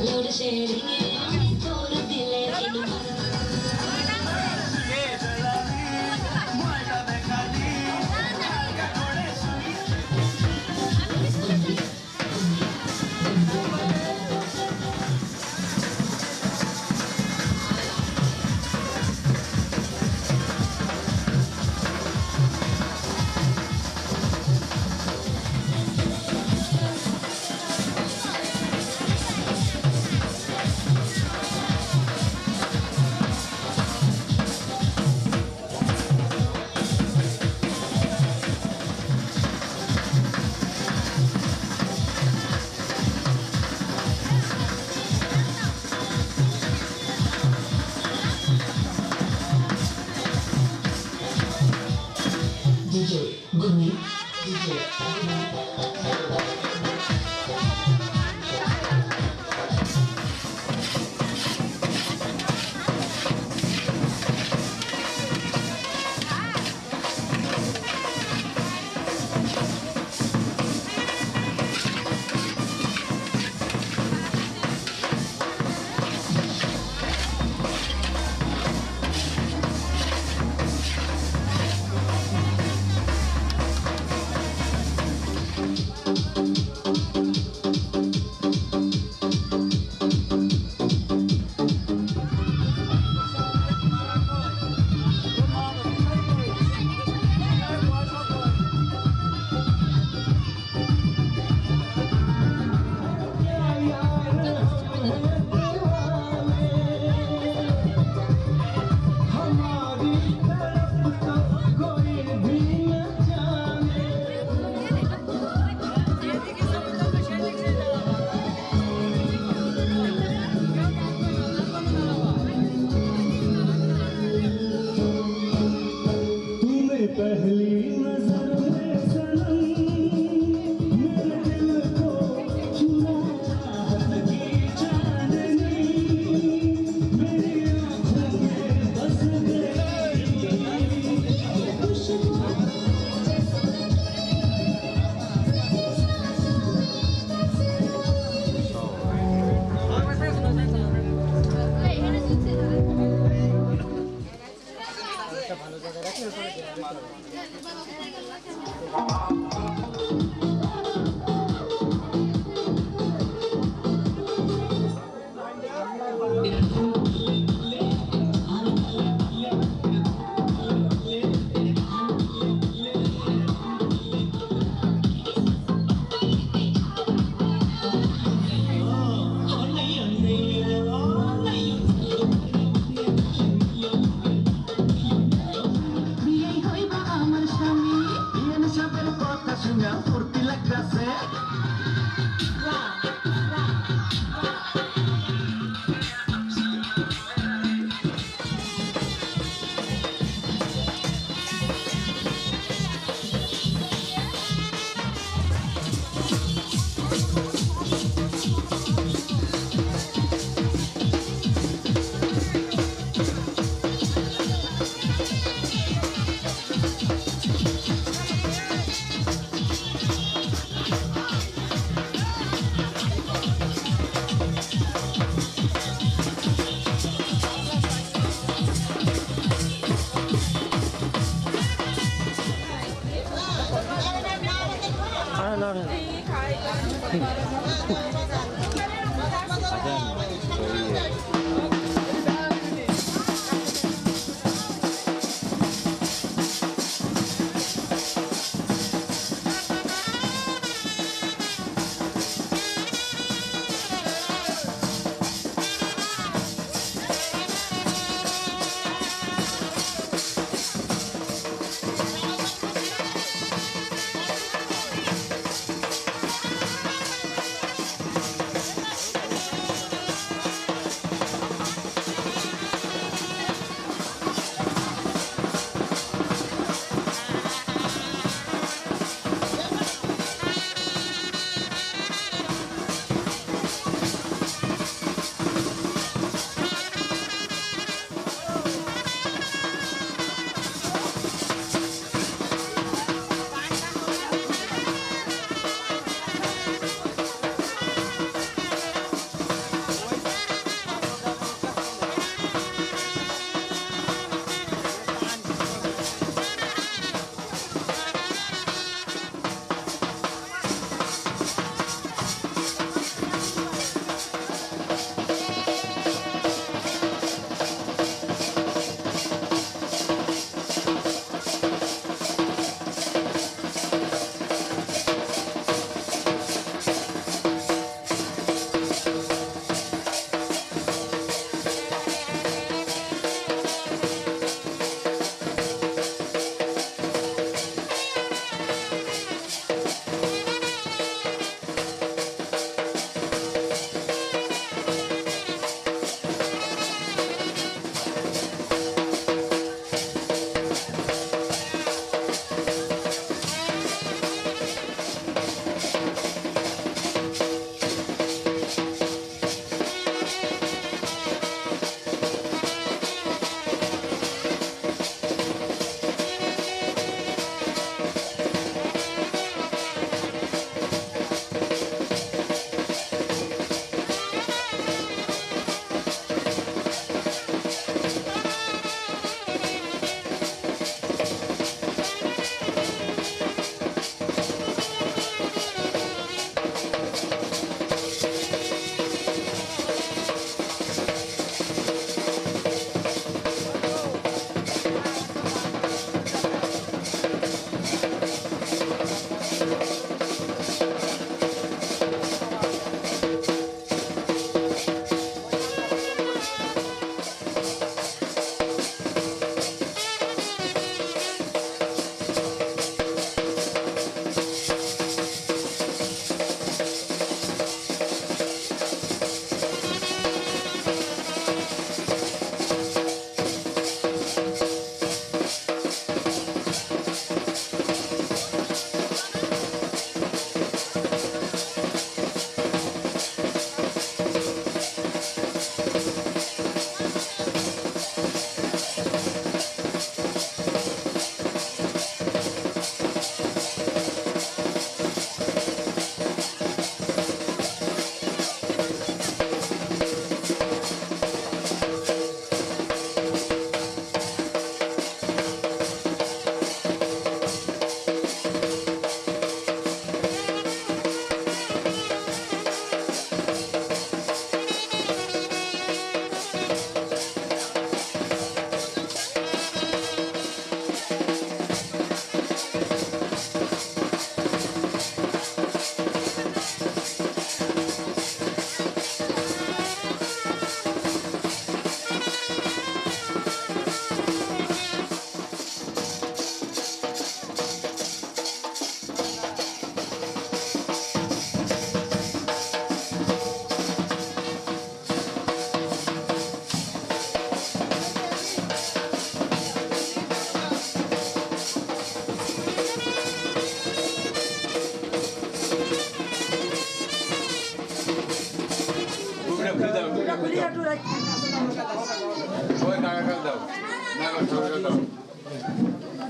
Load sharing it, told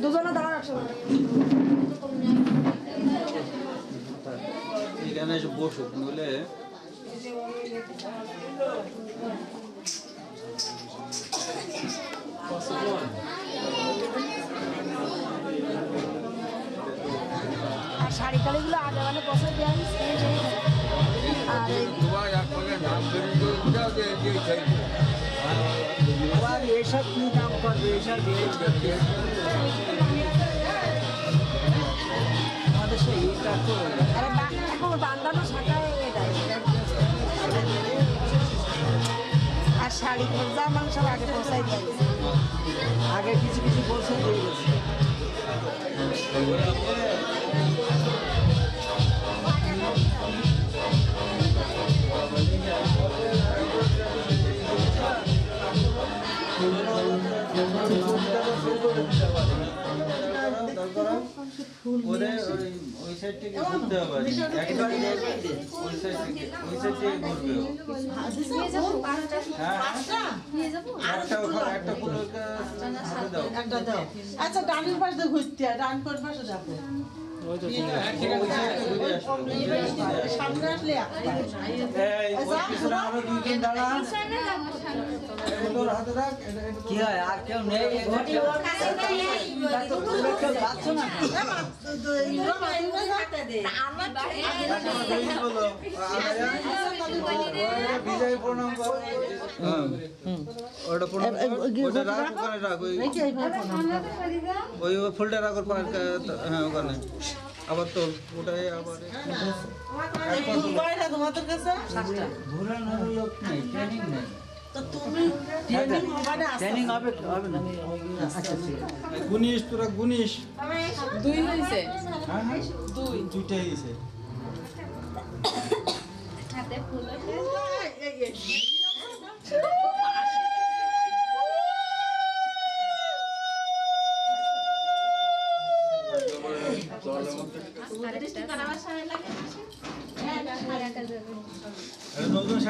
দুজনে দাঁড়া একসাথে এখানে এসে বসুক নইলে আর শাড়ি কালিগুলো আগে মানে দেওয়া আর আবার এসব কি দাম করবে এসব আমাদের সেই তো আরে এখন বান্ধানো শাখায় আর শাড়ি যা মানুষ সব আগে পৌঁছাই আগে কিছু কিছু বলছে দিয়ে গেছে ওরে ওই ওই সাইড থেকে ঘুরতে হবে একবার ওই সাইড থেকে ওই সাইড থেকে ঘুরবে। হ্যাঁ। দাও। আচ্ছা ডানের পাশে ঘুরতে ডান পাশে যাব কি হয় আর কেউ নেই ওই ফুলটা রাখ হ্যাঁ ওখানে আবার তো ওটাই আবার তোমাদের কাছে? লোক নেই ট্রেনিং নেই। তো তুমি ট্রেনিং হবে না ট্রেনিং হবে হবে না। আচ্ছা গুনিস তোরা গুনিস। দুই হ্যাঁ হ্যাঁ। দুইটাই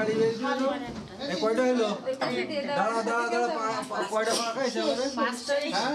দিল এ কয়টা হলো? দাঁড়া দাঁড়া দাঁড়া কয়টা পাকা হয়েছে আমাদের হ্যাঁ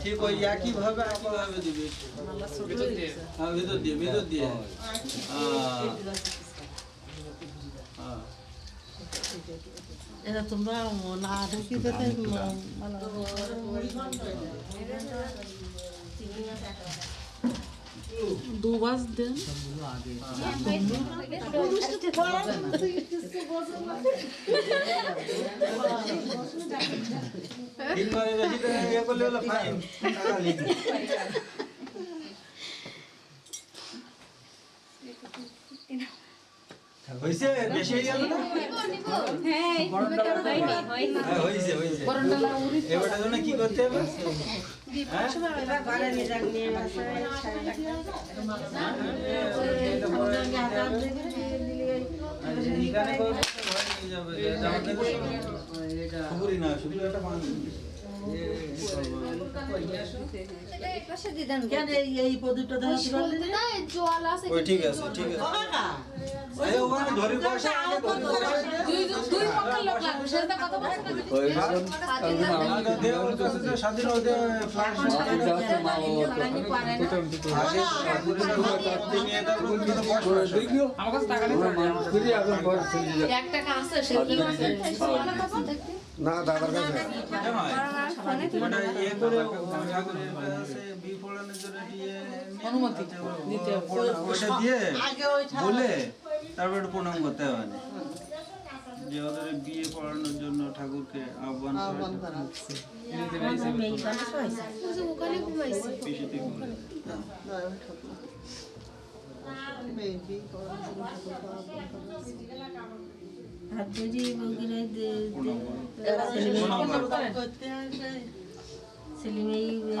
ঠিক ওই একই ভাবে একই ভাবে দিবি। হ্যাঁ ভিতর দিয়ে ভিতর দিয়ে। হ্যাঁ। এটা তোমরা না ঢুকি মানে দু বাজ দেন তিনবারে বেশি করে ইয়ে করলে হয়েছে বেশি হয়ে গেল না? হ্যাঁ জন্য কি করতে হবে ঠিক আছে ঠিক আছে। না দাদার কাছে মানে ইয়ে অনুমতি দিতে বলে তারপর একটু প্রণাম করতে হবে। না যে ওদের বিয়ে পড়ানোর জন্য ঠাকুরকে আহ্বান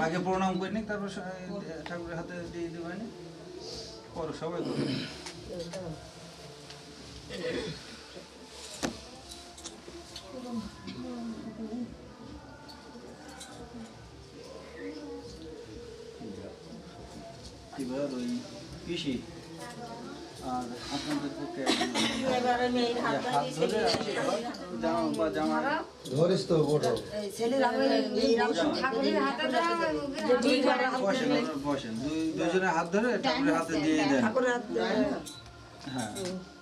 আগে প্রণাম করে নিক তারপর ঠাকুরের হাতে দিয়ে দেবেন করো সবাই করো এবার ওই পিসি আর আপনাদের পক্ষে হাত ধরে জামা বা জামা ধরিস তো বড়। বসেন বসেন দুই দুজনে হাত ধরে ঠাকুরের হাতে দিয়ে দেন। হ্যাঁ।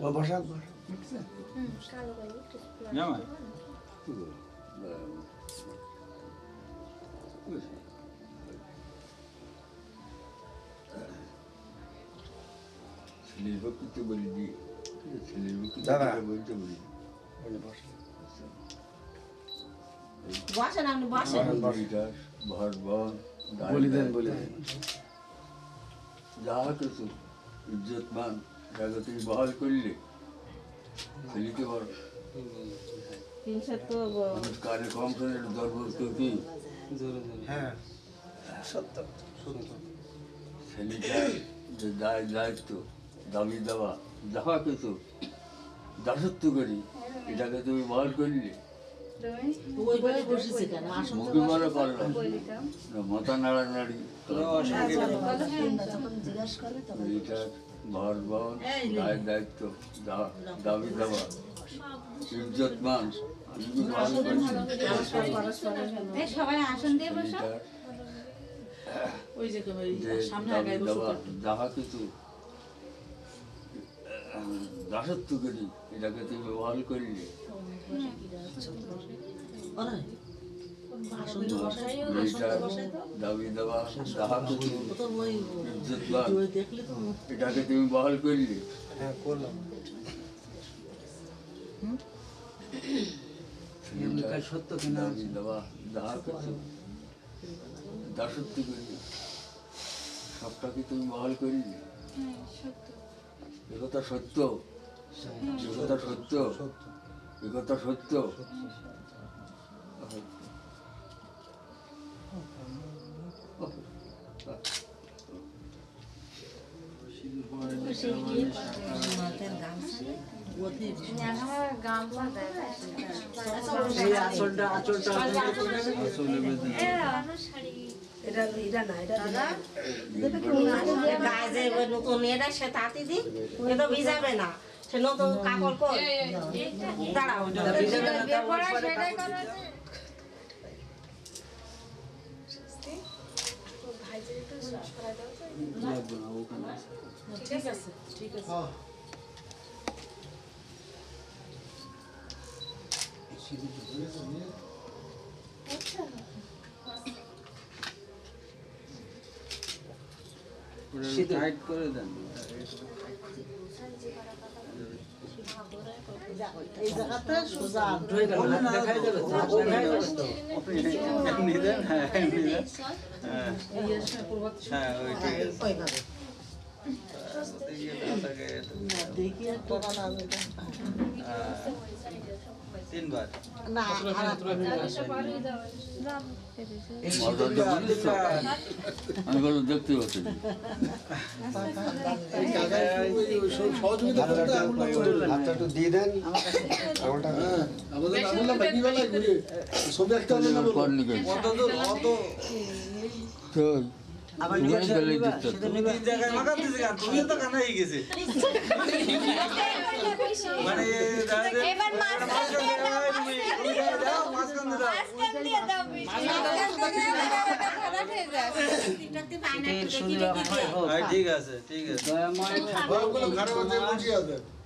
যেমন এই যা না ও বসা জামাই ছেলের বক্তৃতা বলি দি ছেলের বক্তৃতা দাদা। বলতে বলি হরিদাস ভরবন বলি দেন বলি দেন যাহা কিছু ইজ্জতমান যাকে তুমি বহাল করলে। ছেলেকে বড় মানুষ কানে কম করে কি? হ্যাঁ। সত্য ছেলেটার যে দায় দায়িত্ব দাবি দেওয়া যাহা কিছু দাসত্ব করি। এটাকে তুমি বহাল করলে। ওইভাবে বসেছে কেন? আসন মুখে ভর বহন দায় দায়িত্ব দা- দাবি দেওয়া। ইজ্জত মান দাবি যাহা কিছু দাসত্ব করি এটাকে তুমি বহাল করলে। দাবি দেওয়া এটাকে তুমি বহাল করলে হ্যাঁ করলাম। এমনিকার সত্য কিনা দেওয়া দাসত্ব সবটাকে তুমি বহাল করলে একথা সত্য। একথা সত্য। একথা সত্য। নতুন এটা সে তাঁতি দি এ তো ভিজাবে না সে নতুন কাপড় কর দাঁড়াও। ঠিক আছে ঠিক আছে। টাইট করে দেন। এই জায়গাতে সোজা এমনি দেন হ্যাঁ এমনি হ্যাঁ হ্যাঁ ঠিক আছে। ওইভাবে। তিনবার না? আমি বললাম দেখতে হাতটা একটু দিয়ে দেন আঙুলটা আবার তুমি গেলে দিতে তো। তিন জায়গায় মাখা দিছে গান তুমি তো কানা হয়ে গেছে। মানে এবার মাঝখান দিয়ে দাও, মাঝখান দিয়ে দাও দিয়ে ঠিক আছে। ঠিক আছে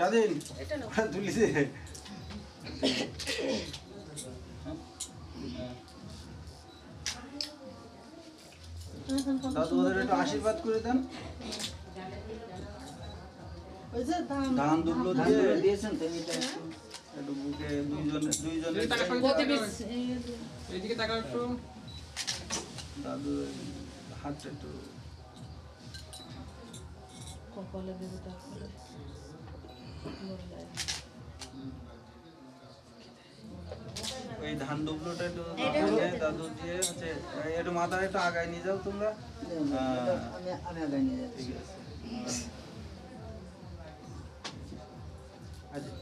স্বাধীন। স্বাধীন তুলিছে দাদু ওদের একটু আশীর্বাদ করে দেন। ধান দিয়ে। দিয়েছেন তো একটু একটু বুকে দুইজনে দুইজনে দাদু হাতটা একটু কপালে দেবো তারপরে ওই ধান দুবলোটা একটু দাদু দিয়ে হচ্ছে একটু মাথায় একটু আগায় নিয়ে যাও তোমরা। আমি নিয়ে যাচ্ছি ঠিক আছে আচ্ছা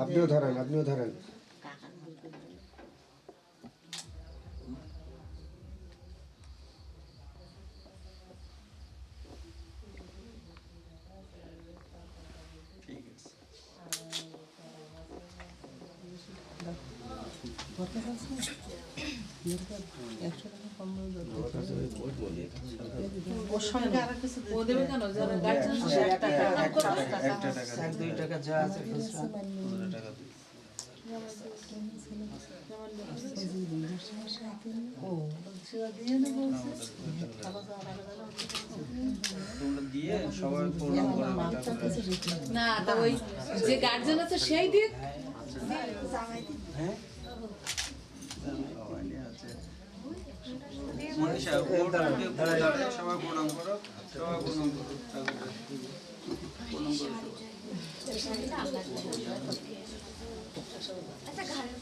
আপনিও ধরেন আপনিও ধরেন ঠিক আছে ওর সঙ্গে আর কিছু ও দেবে কেন যারা গার্জেন এক টাকা এক টাকা একটা টাকা এক দুই টাকা যা আছে খুচরা টাকা করে। না তা ওই যে গার্জেন আছে সেই দিক সবাই নিয়ে আছে। মনীষা, ওটা দিয়ে ঘুরে দাঁড়িয়ে সবাই প্রণাম করো। সবাই প্রণাম করো। প্রণাম করো। সবাই। আচ্ছা ঘাড়ের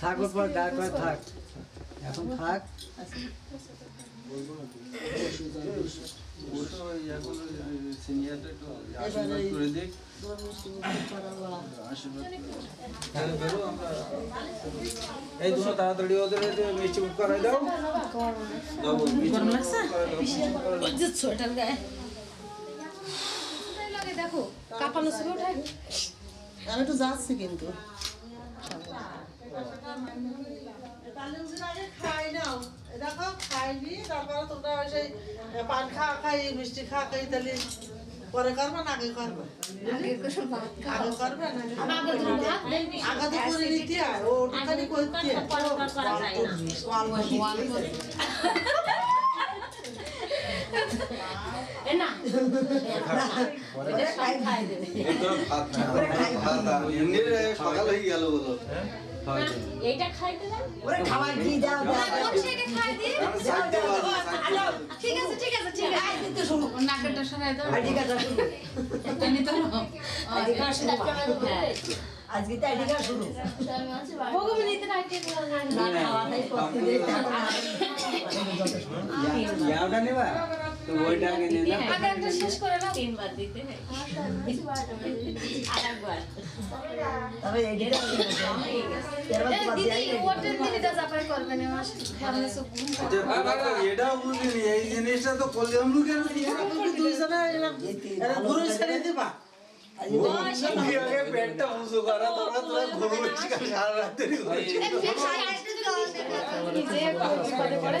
থাক ওর পর থাক এখন থাক বসো, ওই এখন ওই সিনিয়রটা একটু আশীর্বাদ করে দিক আশীর্বাদ হ্যাঁ, বেরো আমরা এই দুটো তাড়াতাড়ি ওদের মিষ্টি করাই দাও সোয়েটার গায়ে দেখো কাপানো ছিল ওঠাই আমি একটু যাচ্ছি কিন্তু খাই নাও দেখো তারপরে তোমরা ওই সেই পান খাওয়া খাই মিষ্টি খাওয়া খাই তাহলে পরে করবে না আগে করবে? আগে করবে না? আগে তো করে নিতে হয় করতে সকাল হয়ে গেল বলো এইটা খাইতে দাও। খাবার দিয়ে দাও না, এটা খাই দিয়ে বাজে, সাইড ঠিক আছে ঠিক আছে ঠিক আছে। শুরু। ওর নাকেরটা সরাই দাও। আইডি কার্ডটা শুরু জানি তো আইডি শুরু আজকে তো আইডি কার্ড শুরু ভগবান ইতে রাখতে না। খাওয়াটাই প্রতিদিন ইয়াওটা নেবা? তো ওইটা আগে নিয়ে নাও। আগে একটা শেষ করে নাও। তিনবার দিতে হয়। আরেকবার। তবে এডিটা এই দিদি আমার সামনে সব জিনিসটা তো কলজাম লুকের দুইজনে এরা গুরু ছেড়ে দিবা। পেটটা উঁচু করা তোরা তোরা ঘুমোচ্ছি। সারা রাত্রি ঘুমোচ্ছি। যে পদে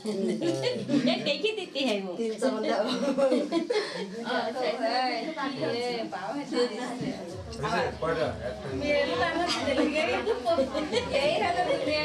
বাবা দিকের গালে এ দেখি দিতে হয় মুখ মেয়ের টানা দিলে এই হলো দুনিয়া